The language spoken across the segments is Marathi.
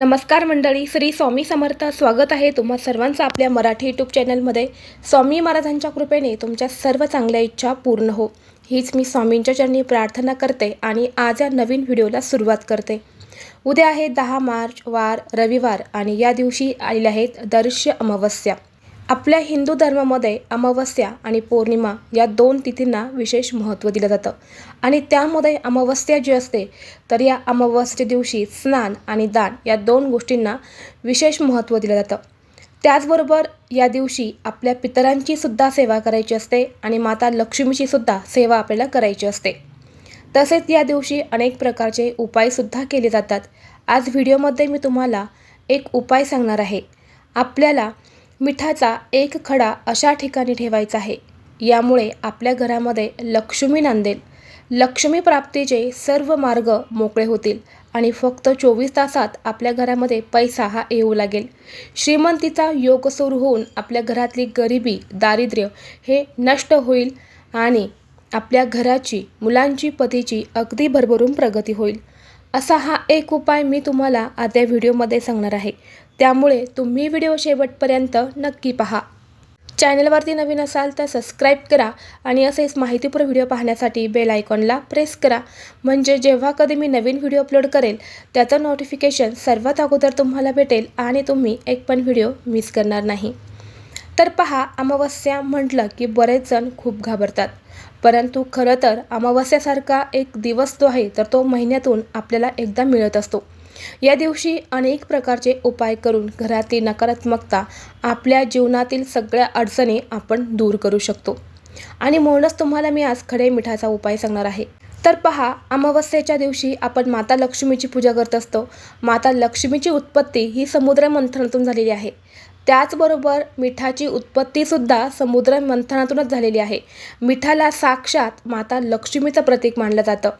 नमस्कार मंडळी श्री स्वामी समर्थ स्वागत आहे तुम्हा सर्वांचं आपल्या मराठी यूट्यूब चॅनलमध्ये स्वामी महाराजांच्या कृपेने तुमच्या सर्व चांगल्या इच्छा पूर्ण हो. हीच मी स्वामींच्या चरणी प्रार्थना करते आणि आज या नवीन व्हिडिओला सुरुवात करते. उद्या आहे दहा मार्च वार रविवार आणि या दिवशी आलेल्या आहेत दर्श अमावस्या. आपल्या हिंदू धर्मामध्ये अमावस्या आणि पौर्णिमा या दोन तिथींना विशेष महत्त्व दिलं जातं. आणि त्यामध्ये अमावस्या जी असते तर या अमावस्ये दिवशी स्नान आणि दान या दोन गोष्टींना विशेष महत्त्व दिलं जातं. त्याचबरोबर या दिवशी आपल्या पितरांची सुद्धा सेवा करायची असते आणि माता लक्ष्मीची सुद्धा सेवा आपल्याला करायची असते. तसेच या दिवशी अनेक प्रकारचे उपायसुद्धा केले जातात. आज व्हिडिओमध्ये मी तुम्हाला एक उपाय सांगणार आहे. आपल्याला मिठाचा एक खडा अशा ठिकाणी ठेवायचा आहे. यामुळे आपल्या घरामध्ये लक्ष्मी नांदेल. लक्ष्मी प्राप्तीचे सर्व मार्ग मोकळे होतील आणि फक्त चोवीस तासात आपल्या घरामध्ये पैसा हा येऊ लागेल. श्रीमंतीचा योग सुरू होऊन आपल्या घरातली गरिबी दारिद्र्य हे नष्ट होईल आणि आपल्या घराची मुलांची पतीची अगदी भरभरून प्रगती होईल. असा हा एक उपाय मी तुम्हाला आता व्हिडिओमध्ये सांगणार आहे. त्यामुळे तुम्ही व्हिडिओ शेवटपर्यंत नक्की पहा. चॅनलवरती नवीन असाल तर सबस्क्राईब करा आणि असेच माहितीपूर्ण व्हिडिओ पाहण्यासाठी बेल आयकॉनला प्रेस करा. म्हणजे जेव्हा कधी मी नवीन व्हिडिओ अपलोड करेल त्याचं नोटिफिकेशन सर्वात अगोदर तुम्हाला भेटेल आणि तुम्ही एक पण व्हिडिओ मिस करणार नाही. तर पहा अमावस्या म्हटलं की बरेच जण खूप घाबरतात. परंतु खरं तर अमावस्यासारखा एक दिवस जो आहे तर तो महिन्यातून आपल्याला एकदा मिळत असतो. या दिवशी अनेक प्रकारचे उपाय करून घरातील नकारात्मकता आपल्या जीवनातील सगळ्या अडचणी आपण दूर करू शकतो. आणि म्हणूनच तुम्हाला मी आज खडे मिठाचा उपाय सांगणार आहे. तर पहा अमावस्येच्या दिवशी आपण माता लक्ष्मीची पूजा करत असतो. माता लक्ष्मीची उत्पत्ती ही समुद्र मंथनातून झालेली आहे. त्याचबरोबर मिठाची उत्पत्तीसुद्धा समुद्र मंथनातूनच झालेली आहे. मिठाला साक्षात माता लक्ष्मीचं प्रतीक मानलं जातं.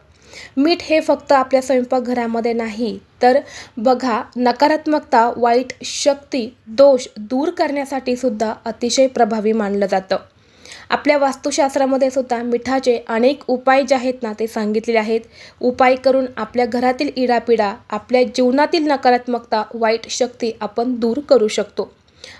मीठ हे फक्त आपल्या स्वयंपाकघरामध्ये नाही तर बघा नकारात्मकता वाईट शक्ती दोष दूर करण्यासाठी सुद्धा अतिशय प्रभावी मानलं जातं. आपल्या वास्तुशास्त्रामध्ये सुद्धा मिठाचे अनेक उपाय जे आहेत ना ते सांगितलेले आहेत. उपाय करून आपल्या घरातील इडापिडा आपल्या जीवनातील नकारात्मकता वाईट शक्ती आपण दूर करू शकतो.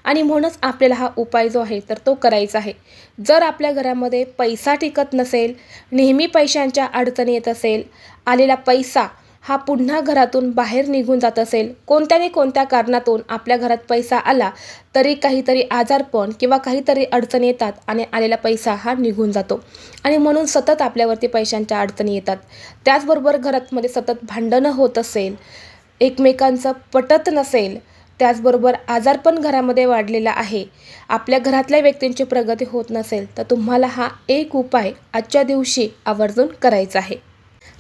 आणि म्हणूनच आपल्याला हा उपाय जो आहे तर तो करायचा आहे. जर आपल्या घरामध्ये पैसा टिकत नसेल नेहमी पैशांच्या अडचणी येत असेल आलेला पैसा हा पुन्हा घरातून बाहेर निघून जात असेल कोणत्याने कोणत्या कारणातून आपल्या घरात पैसा आला तरी काहीतरी आजारपण किंवा काहीतरी अडचणी येतात आणि आलेला पैसा हा निघून जातो. आणि म्हणून सतत आपल्यावरती पैशांच्या अडचणी येतात. त्याचबरोबर घरातमध्ये सतत भांडणं होत असेल एकमेकांचं पटत नसेल त्याचबरोबर आजारपण घरामध्ये वाढलेला आहे. आपल्या घरातल्या व्यक्तींची प्रगती होत नसेल तर तुम्हाला हा एक उपाय आजच्या दिवशी आवर्जून करायचा आहे.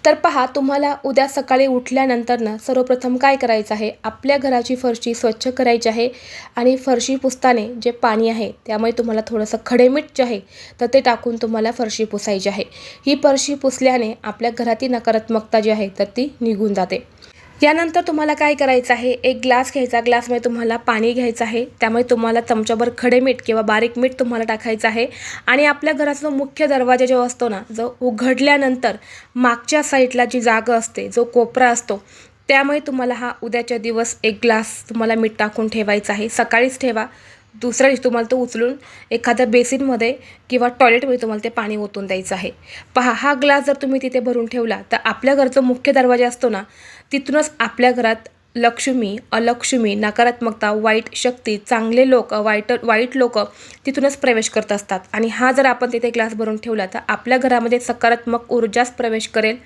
तर पहा तुम्हाला उद्या सकाळी उठल्यानंतरनं सर्वप्रथम काय करायचं आहे? आपल्या घराची फरशी स्वच्छ करायची आहे आणि फरशी पुसताने जे पाणी आहे त्यामुळे तुम्हाला थोडंसं खडेमीठ जे आहे तर ते टाकून तुम्हाला फरशी पुसायची आहे. ही फरशी पुसल्याने आपल्या घरातील नकारात्मकता जी आहे तर ती निघून जाते. यानंतर तुम्हाला काय करायचं आहे? एक ग्लास घ्यायचा. ग्लासमध्ये तुम्हाला पाणी घ्यायचं आहे. त्यामुळे तुम्हाला चमच्याभर खडे मीठ किंवा बारीक मीठ तुम्हाला टाकायचं आहे. आणि आपल्या घराचा मुख्य दरवाजा जो असतो ना जो उघडल्यानंतर मागच्या साईडला जी जागा असते जो कोपरा असतो त्यामुळे तुम्हाला हा उद्याच्या दिवस एक ग्लास तुम्हाला मीठ टाकून ठेवायचा आहे. सकाळीच ठेवा. दुसऱ्या दिवशी तुम्हाला तो उचलून एखाद्या बेसिनमध्ये किंवा टॉयलेटमध्ये तुम्हाला ते पाणी ओतून द्यायचं आहे. पहा हा ग्लास जर तुम्ही तिथे भरून ठेवला तर आपल्या घरचा मुख्य दरवाजा असतो ना तिथूनच आपल्या घरात लक्ष्मी अलक्ष्मी नकारात्मकता वाईट शक्ती चांगले लोक वाईट वाईट लोक तिथूनच प्रवेश करत असतात. आणि हा जर आपण तिथे ग्लास भरून ठेवला तर आपल्या घरामध्ये सकारात्मक ऊर्जाच प्रवेश करेल.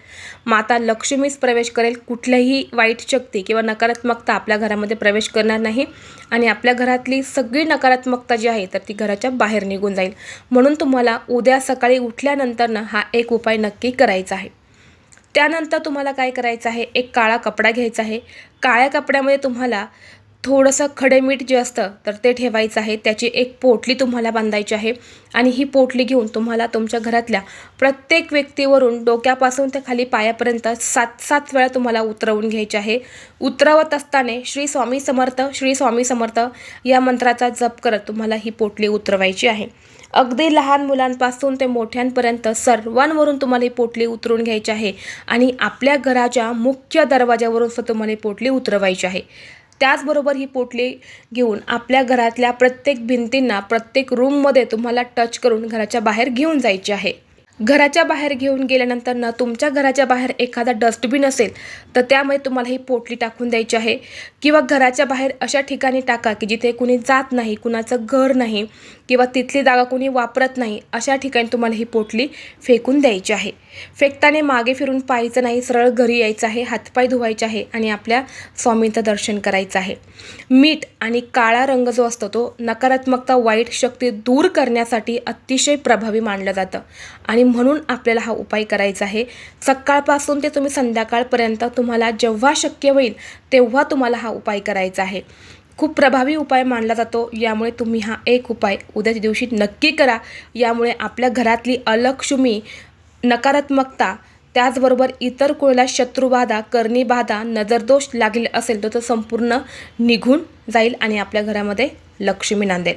माता लक्ष्मीच प्रवेश करेल. कुठल्याही वाईट शक्ती किंवा नकारात्मकता आपल्या घरामध्ये प्रवेश करणार नाही. आणि आपल्या घरातली सगळी नकारात्मकता जी आहे तर ती घराच्या बाहेर निघून जाईल. म्हणून तुम्हाला उद्या सकाळी उठल्यानंतरनं हा एक उपाय नक्की करायचा आहे. त्यानंतर तुम्हाला काय करायचं आहे? एक काळा कपडा घ्यायचा आहे. काळ्या कपड्यामध्ये तुम्हाला थोडंसं खडे मीठ जे असतं तर ते ठेवायचं आहे. त्याची एक पोटली तुम्हाला बांधायची आहे. आणि ही पोटली घेऊन तुम्हाला तुमच्या घरातल्या प्रत्येक व्यक्तीवरून डोक्यापासून ते खाली पायापर्यंत सात सात वेळा तुम्हाला उतरवून घ्यायचे आहे. उतरवत असताना श्री स्वामी समर्थ श्री स्वामी समर्थ या मंत्राचा जप करत तुम्हाला ही पोटली उतरवायची आहे. अगदी लहान मुलांपासून ते मोठ्यांपर्यंत सर्वांवरून तुम्हाला ही पोटली उतरून घ्यायची आहे. आणि आपल्या घराच्या मुख्य दरवाज्यावरून सुद्धा तुम्हाला ही पोटली उतरवायची आहे. त्याचबरोबर ही पोटली घेऊन आपल्या घरातल्या प्रत्येक भिंतींना प्रत्येक रूममध्ये तुम्हाला टच करून घराच्या बाहेर घेऊन जायची आहे. घराच्या बाहेर घेऊन गेल्यानंतर ना तुमच्या घराच्या बाहेर एखादा डस्टबिन असेल तर त्यामुळे तुम्हाला ही पोटली टाकून द्यायची आहे. किंवा घराच्या बाहेर अशा ठिकाणी टाका की जिथे कुणी जात नाही कुणाचं घर नाही किंवा तिथली जागा कुणी वापरत नाही अशा ठिकाणी तुम्हाला ही पोटली फेकून द्यायची आहे. फेकताना मागे फिरून पाहायचं नाही सरळ घरी यायचं आहे हातपाय धुवायचे आहे आणि आपल्या स्वामींचं दर्शन करायचं आहे. मीठ आणि काळा रंग जो असतो तो नकारात्मकता वाईट शक्ती दूर करण्यासाठी अतिशय प्रभावी मानलं जातं. आणि म्हणून आपल्याला हा उपाय करायचा आहे. सकाळपासून ते तुम्ही संध्याकाळपर्यंत तुम्हाला जेव्हा शक्य होईल तेव्हा तुम्हाला हा उपाय करायचा आहे. खूप प्रभावी उपाय मानला जातो. यामुळे तुम्ही हा एक उपाय उद्याच्या दिवशी नक्की करा. यामुळे आपल्या घरातली अलक्ष्मी नकारात्मकता त्याचबरोबर इतर कोणाला शत्रुबाधा कर्णीबाधा नजरदोष लागले असेल तर तो संपूर्ण निघून जाईल आणि आपल्या घरामध्ये लक्ष्मी नांदेल.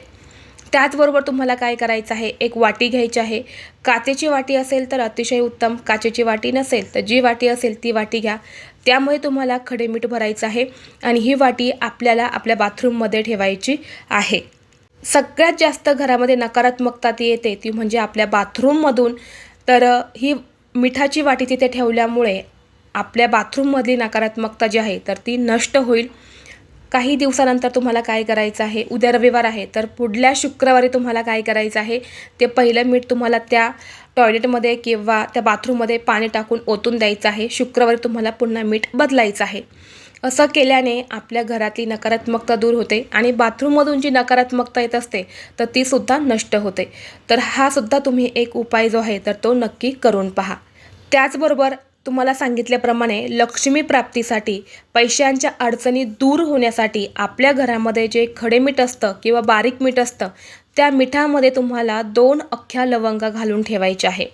त्याचबरोबर तुम्हाला काय करायचं आहे? एक वाटी घ्यायची आहे. काचेची वाटी असेल तर अतिशय उत्तम. काचेची वाटी नसेल तर जी वाटी असेल ती वाटी घ्या. त्यामुळे तुम्हाला खडे मीठ भरायचं आहे आणि ही वाटी आपल्याला आपल्या बाथरूममध्ये ठेवायची आहे. सगळ्यात जास्त घरामध्ये नकारात्मकता ती येते ती म्हणजे आपल्या बाथरूममधून. तर ही मिठाची वाटी तिथे ठेवल्यामुळे आपल्या बाथरूममधली नकारात्मकता जी आहे तर ती नष्ट होईल. काही दिवसानंतर तुम्हाला काय करायचं आहे? उद्या रविवार आहे तर पुढल्या शुक्रवारी तुम्हाला काय करायचं आहे? ते पहिलं मीठ तुम्हाला त्या टॉयलेटमध्ये किंवा त्या बाथरूममध्ये पाणी टाकून ओतून द्यायचं आहे. शुक्रवारी तुम्हाला पुन्हा मीठ बदलायचं आहे. असं केल्याने आपल्या घरातली नकारात्मकता दूर होते आणि बाथरूममधून जी नकारात्मकता येत असते तर ती सुद्धा नष्ट होते. तर हा सुद्धा तुम्ही एक उपाय जो आहे तर तो नक्की करून पहा. त्याचबरोबर तुम्हाला सांगितल्याप्रमाणे लक्ष्मी प्राप्तीसाठी पैशांच्या अडचणी दूर होण्यासाठी आपल्या घरामध्ये जे खडे मीठ असतं किंवा बारीक मीठ असतं त्या मिठामध्ये तुम्हाला दोन अख्ख्या लवंगा घालून ठेवायचे आहे.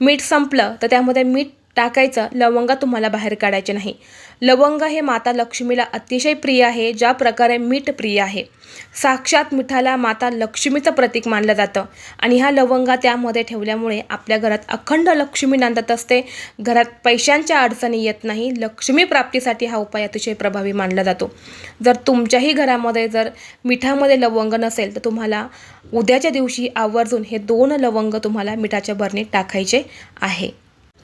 मीठ संपलं तर त्यामध्ये मीठ टाकायचं. लवंगा तुम्हाला बाहेर काढायचे नाही. लवंग हे माता लक्ष्मीला अतिशय प्रिय आहे ज्या प्रकारे मीठ प्रिय आहे. साक्षात मिठाला माता लक्ष्मीचं प्रतीक मानलं जातं आणि हा लवंगा त्यामध्ये ठेवल्यामुळे आपल्या घरात अखंड लक्ष्मी नांदत असते. घरात पैशांच्या अडचणी येत नाही. लक्ष्मी प्राप्तीसाठी हा उपाय अतिशय प्रभावी मानला जातो. जर तुमच्याही घरामध्ये जर मिठामध्ये लवंग नसेल तर तुम्हाला उद्याच्या दिवशी आवर्जून हे दोन लवंग तुम्हाला मिठाच्या भरणीत टाकायचे आहे.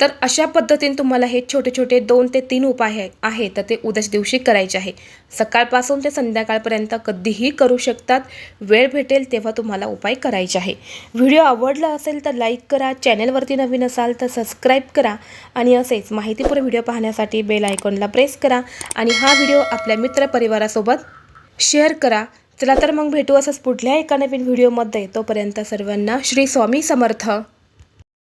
तर अशा पद्धतीने तुम्हाला हे छोटे छोटे दोन ते तीन उपाय आहे तर ते उद्याच दिवशी करायचे आहे. सकाळपासून ते संध्याकाळपर्यंत कधीही करू शकतात. वेळ भेटेल तेव्हा तुम्हाला उपाय करायचे आहे. व्हिडिओ आवडला असेल तर लाईक करा चॅनलवरती नवीन असाल तर सबस्क्राईब करा आणि असेच माहितीपूर्ण व्हिडिओ पाहण्यासाठी बेल आयकॉनला प्रेस करा आणि हा व्हिडिओ आपल्या मित्रपरिवारासोबत शेअर करा. चला तर मग भेटू असंच पुढल्या एका नवीन व्हिडिओमध्ये. तोपर्यंत सर्वांना श्री स्वामी समर्थ.